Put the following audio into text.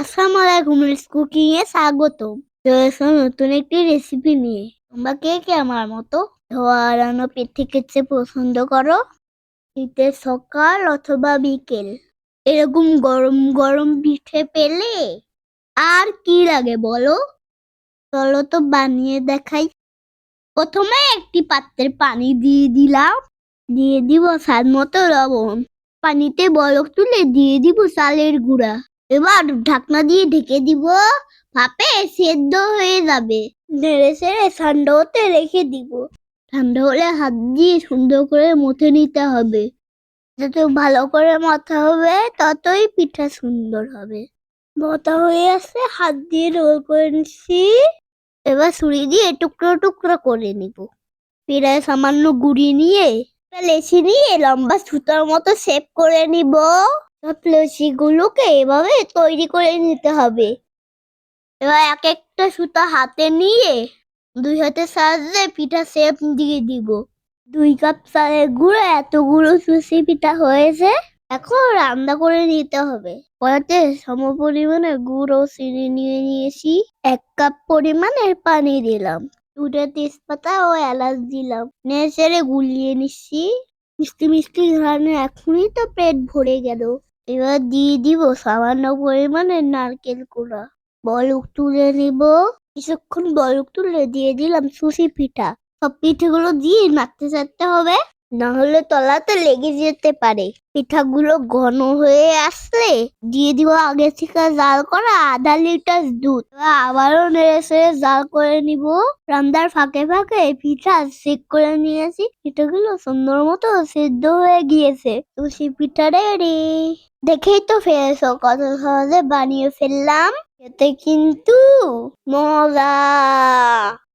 আসসালামু আলাইকুম রিস কুকিং এ স্বাগতম। চলে এসলাম নতুন একটি রেসিপি নিয়ে তোমরা কে কে আমার মতো ধোয়া আড়ানো পিঠে খেতে পছন্দ করো? শীতের সকাল অথবা বিকেল, এরকম গরম গরম পিঠে পেলে আর কি লাগে বলো? চলো তো বানিয়ে দেখাই। প্রথমে একটি পাত্রে পানি দিয়ে দিলাম। দিয়ে দিব স্বাদ মতো লবণ। পানিতে বরফ তুলে দিয়ে দিব চালের গুঁড়া। এবার ঢাকনা দিয়ে ঢেকে দিব। ভাপে সেদ্ধ হয়ে যাবে। নেড়ে সেড়ে ঠান্ডা হতে রেখে দিব। ঠান্ডা হলে হাত দিয়ে সুন্দর করে মথে নিতে হবে। যত ভালো করে মাথা হবে, ততই পিঠা সুন্দর হবে। মতা হয়ে আসছে হাত দিয়ে রোল করে নিচ্ছি। এবার ছুরি দিয়ে টুকরো টুকরো করে নিব। পিড়ায় সামান্য গুড়ি নিয়ে লেচি নিয়ে লম্বা সুতার মতো শেপ করে নিব। সব এভাবে তৈরি করে নিতে হবে। এবার এক একটা সুতা হাতে নিয়ে দুই হাতের সাহায্যে পিঠা শেপ দিয়ে দিব। দুই কাপ চালের গুঁড়ো, এতগুলো সুসি পিঠা হয়েছে, এখন রান্না করে নিতে হবে। কড়াতে সম পরিমাণে গুড় চিনি নিয়ে নিয়েছি, এক কাপ পরিমাণের পানি দিলাম। দুটো তেজপাতা ও এলাচ দিলাম। নেড়ে গুলিয়ে নিচ্ছি। মিষ্টি মিষ্টি ঘ্রাণে এখনই তো পেট ভরে গেল। এবার দিয়ে দিব সামান্য পরিমাণে নারকেল কুড়া। বলক তুলে নিব। কিছুক্ষণ বলক তুলে দিয়ে দিলাম সুশি পিঠা। সব পিঠেগুলো দিয়ে নাড়তে চাড়তে হবে, না হলে তলাতে লেগে যেতে পারে। পিঠাগুলো ঘন হয়ে আসলে দিয়ে দিব আগে থেকে জাল করা আধা লিটার দুধ। আবারও নেড়ে সেড়ে জাল করে নিব। রান্দার ফাঁকে ফাঁকে পিঠা চেক করে নিয়েছি। পিঠাগুলো সুন্দর মতো সেদ্ধ হয়ে গিয়েছে। সুশি পিঠা রেডি। দেখেই তো ফেলেছো কত সহজে বানিয়ে ফেললাম। এতে কিন্তু মজা।